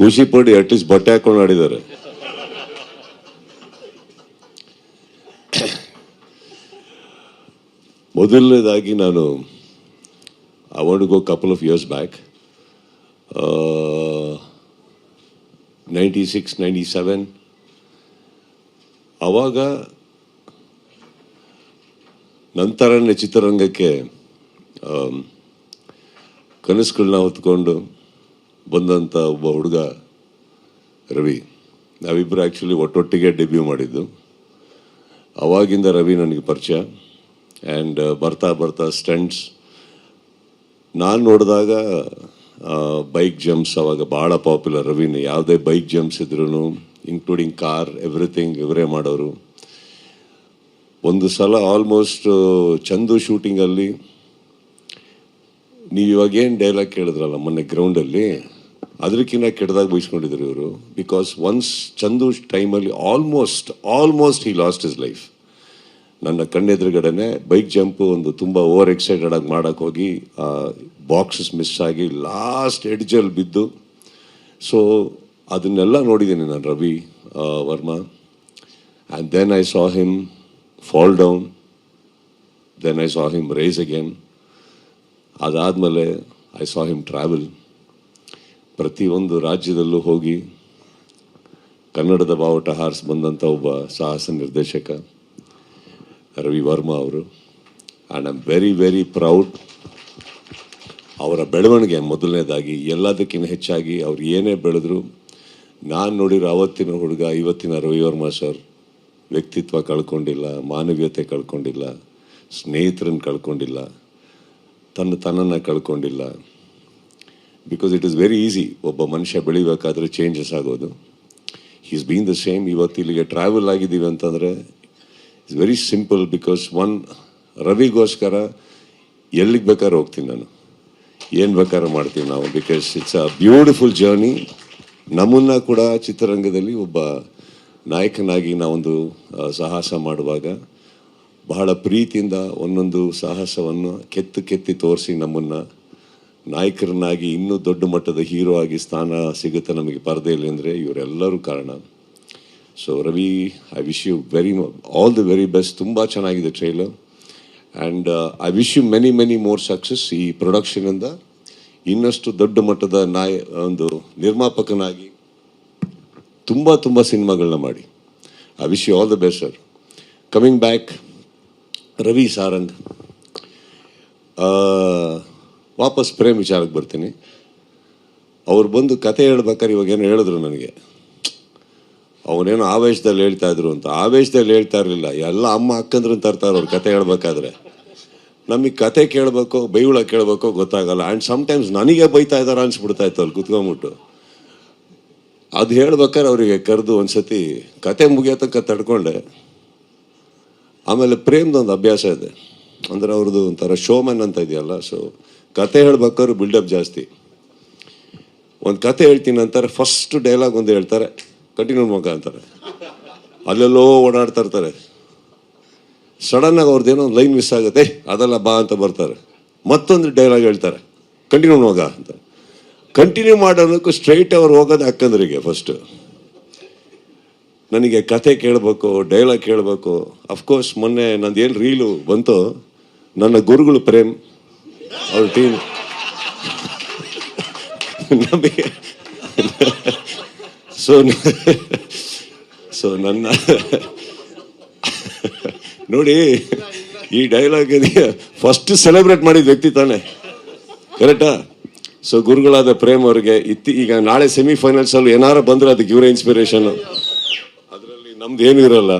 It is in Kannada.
ಖುಷಿ ಪಡಿ ಅಟ್ಲೀಸ್ಟ್ ಬಟ್ಟೆ ಹಾಕೊಂಡು ಆಡಿದ್ದಾರೆ. ಮೊದಲನೇದಾಗಿ ನಾನು I want go couple of years back ninety six ninety seven ಆವಾಗ ನಂತರನೇ ಚಿತ್ರರಂಗಕ್ಕೆ ಕನಸುಗಳನ್ನ ಹೊತ್ಕೊಂಡು ಬಂದಂಥ ಒಬ್ಬ ಹುಡುಗ ರವಿ. ನಾವಿಬ್ಬರು ಆ್ಯಕ್ಚುಲಿ ಒಟ್ಟೊಟ್ಟಿಗೆ ಡೆಬ್ಯೂ ಮಾಡಿದ್ದು. ಅವಾಗಿಂದ ರವಿ ನನಗೆ ಪರಿಚಯ. ಆ್ಯಂಡ್ ಬರ್ತಾ ಬರ್ತಾ ಸ್ಟಂಟ್ಸ್ ನಾನು ನೋಡಿದಾಗ ಬೈಕ್ ಜಂಪ್ಸ್ ಅವಾಗ ಭಾಳ ಪಾಪ್ಯುಲರ್ ರವಿನ. ಯಾವುದೇ ಬೈಕ್ ಜಂಪ್ಸ್ ಇದ್ರೂ ಇನ್ಕ್ಲೂಡಿಂಗ್ ಕಾರ್ ಎವ್ರಿಥಿಂಗ್ ಇವರೇ ಮಾಡೋರು. ಒಂದು ಸಲ ಆಲ್ಮೋಸ್ಟ್ ಚಂದು ಶೂಟಿಂಗಲ್ಲಿ ನೀವು ಇವಾಗ ಏನು ಡೈಲಾಗ್ ಕೇಳಿದ್ರಲ್ಲ ಮೊನ್ನೆ ಗ್ರೌಂಡಲ್ಲಿ ಅದಕ್ಕಿಂತ ಕೆಟ್ಟದಾಗ ಬೈಸ್ಕೊಂಡಿದ್ರು ಇವರು. ಬಿಕಾಸ್ ಒನ್ಸ್ ಚಂದು ಟೈಮಲ್ಲಿ ಆಲ್ಮೋಸ್ಟ್ ಆಲ್ಮೋಸ್ಟ್ ಈ ಲಾಸ್ಟ್ ಇಸ್ ಲೈಫ್ ನನ್ನ ಕಣ್ಣೆದುರುಗಡೆನೆ ಬೈಕ್ ಜಂಪು ಒಂದು ತುಂಬ ಓವರ್ ಎಕ್ಸೈಟೆಡ್ ಆಗಿ ಮಾಡೋಕೆ ಹೋಗಿ ಬಾಕ್ಸಸ್ ಮಿಸ್ ಆಗಿ ಲಾಸ್ಟ್ ಎಡ್ಜಲ್ಲಿ ಬಿದ್ದು. ಸೊ ಅದನ್ನೆಲ್ಲ ನೋಡಿದ್ದೀನಿ ನಾನು Ravi Varma. And then I saw him fall down then I saw him rise again ಅದಾದಮೇಲೆ ಐ ಸಾ ಹಿಮ್ ಟ್ರಾವೆಲ್ ಪ್ರತಿಯೊಂದು ರಾಜ್ಯದಲ್ಲೂ ಹೋಗಿ ಕನ್ನಡದ ಬಾವುಟ ಹಾರಿಸಿ ಬಂದಂಥ ಒಬ್ಬ ಸಾಹಸ ನಿರ್ದೇಶಕ ರವಿ ವರ್ಮಾ ಅವರು. And am very very proud ಅವರ ಬೆಳವಣಿಗೆ ಮೊದಲನೇದಾಗಿ ಎಲ್ಲದಕ್ಕಿಂತ ಹೆಚ್ಚಾಗಿ ಅವ್ರು ಏನೇ ಬೆಳೆದ್ರು, ನಾನು ನೋಡಿರೋ ಅವತ್ತಿನ ಹುಡುಗ, ಇವತ್ತಿನ ರವಿ ವರ್ಮಾ ಸರ್ ವ್ಯಕ್ತಿತ್ವ ಕಳ್ಕೊಂಡಿಲ್ಲ, ಮಾನವೀಯತೆ ಕಳ್ಕೊಂಡಿಲ್ಲ, ಸ್ನೇಹಿತರನ್ನು ಕಳ್ಕೊಂಡಿಲ್ಲ, ತನ್ನ ತನ್ನನ್ನು ಕಳ್ಕೊಂಡಿಲ್ಲ. Because it is very easy ಒಬ್ಬ ಮನುಷ್ಯ ಬೆಳಿಬೇಕಾದ್ರೆ ಚೇಂಜಸ್ ಆಗೋದು. ಈಸ್ ಬೀನ್ ದ ಸೇಮ್ ಇವತ್ತು ಇಲ್ಲಿಗೆ ಟ್ರಾವೆಲ್ ಆಗಿದ್ದೀವಿ ಅಂತಂದರೆ it's very simple because one ರವಿಗೋಸ್ಕರ ಎಲ್ಲಿಗೆ ಬೇಕಾದ್ರೆ ಹೋಗ್ತೀನಿ ನಾನು. ಏನು ಬೇಕಾದ್ರೆ ಮಾಡ್ತೀವಿ ನಾವು because it's a beautiful journey ನಮ್ಮನ್ನ ಕೂಡ ಚಿತ್ರರಂಗದಲ್ಲಿ ಒಬ್ಬ ನಾಯಕನಾಗಿ ನಾವೊಂದು ಸಾಹಸ ಮಾಡುವಾಗ ಬಹಳ ಪ್ರೀತಿಯಿಂದ ಒಂದೊಂದು ಸಾಹಸವನ್ನು ಕೆತ್ತು ಕೆತ್ತಿ ತೋರಿಸಿ ನಮ್ಮನ್ನು ನಾಯಕರನ್ನಾಗಿ ಇನ್ನೂ ದೊಡ್ಡ ಮಟ್ಟದ ಹೀರೋ ಆಗಿ ಸ್ಥಾನ ಸಿಗುತ್ತೆ ನಮಗೆ ಪರದೆಯಲ್ಲಿ ಅಂದರೆ ಇವರೆಲ್ಲರೂ ಕಾರಣ. So Ravi I wish you very all the very best ತುಂಬ ಚೆನ್ನಾಗಿದೆ trailer and I wish you many many more success ಈ ಪ್ರೊಡಕ್ಷನಿಂದ ಇನ್ನಷ್ಟು ದೊಡ್ಡ ಮಟ್ಟದ ನಾಯ, ಒಂದು ನಿರ್ಮಾಪಕನಾಗಿ ತುಂಬ ತುಂಬ ಸಿನಿಮಾಗಳನ್ನ ಮಾಡಿ. I wish you all the best sir coming back Ravi Sarang. ವಾಪಸ್ ಪ್ರೇಮ್ ವಿಚಾರಕ್ಕೆ ಬರ್ತೀನಿ. ಅವ್ರು ಬಂದು ಕತೆ ಹೇಳ್ಬೇಕಾದ್ರೆ ಇವಾಗ ಏನೋ ಹೇಳಿದ್ರು ನನಗೆ. ಅವನೇನೋ ಆವೇಶದಲ್ಲಿ ಹೇಳ್ತಾ ಇದ್ರು ಅಂತ. ಆವೇಶದಲ್ಲಿ ಹೇಳ್ತಾ ಇರಲಿಲ್ಲ. ಎಲ್ಲ ಅಮ್ಮ ಅಕ್ಕಂದ್ರನ್ನ ತರ್ತಾರೆ ಅವ್ರು ಕತೆ ಹೇಳ್ಬೇಕಾದ್ರೆ. ನಮಗೆ ಕತೆ ಕೇಳಬೇಕು ಬೈಗುಳ ಕೇಳಬೇಕು ಗೊತ್ತಾಗಲ್ಲ. ಆ್ಯಂಡ್ ಸಮ್ಟೈಮ್ಸ್ ನನಗೆ ಬೈತಾ ಇದ್ದಾರೆ ಅನ್ಸ್ಬಿಡ್ತಾ ಇತ್ತು ಅಲ್ಲಿ ಕುತ್ಕೊಂಡ್ಬಿಟ್ಟು. ಅದು ಹೇಳ್ಬೇಕಾದ್ರೆ ಅವರಿಗೆ ಕರೆದು ಒಂದ್ಸತಿ ಕತೆ ಮುಗಿಯೋ ತನಕ ತಡ್ಕೊಂಡೆ. ಆಮೇಲೆ ಪ್ರೇಮ್ದೊಂದು ಅಭ್ಯಾಸ ಇದೆ. ಅಂದ್ರೆ ಅವ್ರದ್ದು ಒಂಥರ ಶೋಮನ್ ಅಂತ ಇದೆಯಲ್ಲ ಸೊ ಕತೆ ಹೇಳ್ಬೇಕಾದ್ರೆ ಬಿಲ್ಡಪ್ ಜಾಸ್ತಿ. ಒಂದು ಕತೆ ಹೇಳ್ತೀನಿ ಅಂತಾರೆ ಫಸ್ಟ್ ಡೈಲಾಗ್ ಒಂದು ಹೇಳ್ತಾರೆ ಕಂಟಿನ್ಯೂ ಮಗ ಅಂತಾರೆ. ಅಲ್ಲೆಲ್ಲೋ ಓಡಾಡ್ತಾ ಇರ್ತಾರೆ. ಸಡನ್ನಾಗಿ ಅವ್ರದ್ದೇನೋ ಒಂದು ಲೈನ್ ಮಿಸ್ ಆಗುತ್ತೆ ಅದೆಲ್ಲ ಅದಲ್ಲ ಬಾ ಅಂತ ಬರ್ತಾರೆ. ಮತ್ತೊಂದು ಡೈಲಾಗ್ ಹೇಳ್ತಾರೆ ಕಂಟಿನ್ಯೂ ಮಗ ಅಂತ. ಕಂಟಿನ್ಯೂ ಮಾಡೋದಕ್ಕೂ ಸ್ಟ್ರೈಟ್ ಅವ್ರು ಹೋಗೋದು ಅಕ್ಕಂದ್ರಿಗೆ ಫಸ್ಟ್ ನನಗೆ ಕತೆ ಕೇಳಬೇಕು ಡೈಲಾಗ್ ಕೇಳಬೇಕು. ಅಫ್ಕೋರ್ಸ್ ಮೊನ್ನೆ ನಂದು ಏನು ರೀಲು ಬಂತು, ನನ್ನ ಗುರುಗಳು ಪ್ರೇಮ್ ಅವ್ರ ಟೀಮ್ ನಮಗೆ ಸೊ ಸೊ ನನ್ನ ನೋಡಿ, ಈ ಡೈಲಾಗ್ ಫಸ್ಟ್ ಸೆಲೆಬ್ರೇಟ್ ಮಾಡಿದ ವ್ಯಕ್ತಿ ತಾನೆ. ಕರೆಕ್ಟಾ ಸೊ ಗುರುಗಳಾದ ಪ್ರೇಮ್ ಅವರಿಗೆ ಇತ್ತಿ ಈಗ ನಾಳೆ ಸೆಮಿಫೈನಲ್ಸ್ ಅಲ್ಲಿ ಏನಾರ ಬಂದ್ರೆ ಅದಕ್ಕೆ ಇವರೇ ಇನ್ಸ್ಪಿರೇಷನ್ ಅದರಲ್ಲಿ ನಮ್ದು ಏನು ಇರಲ್ಲ.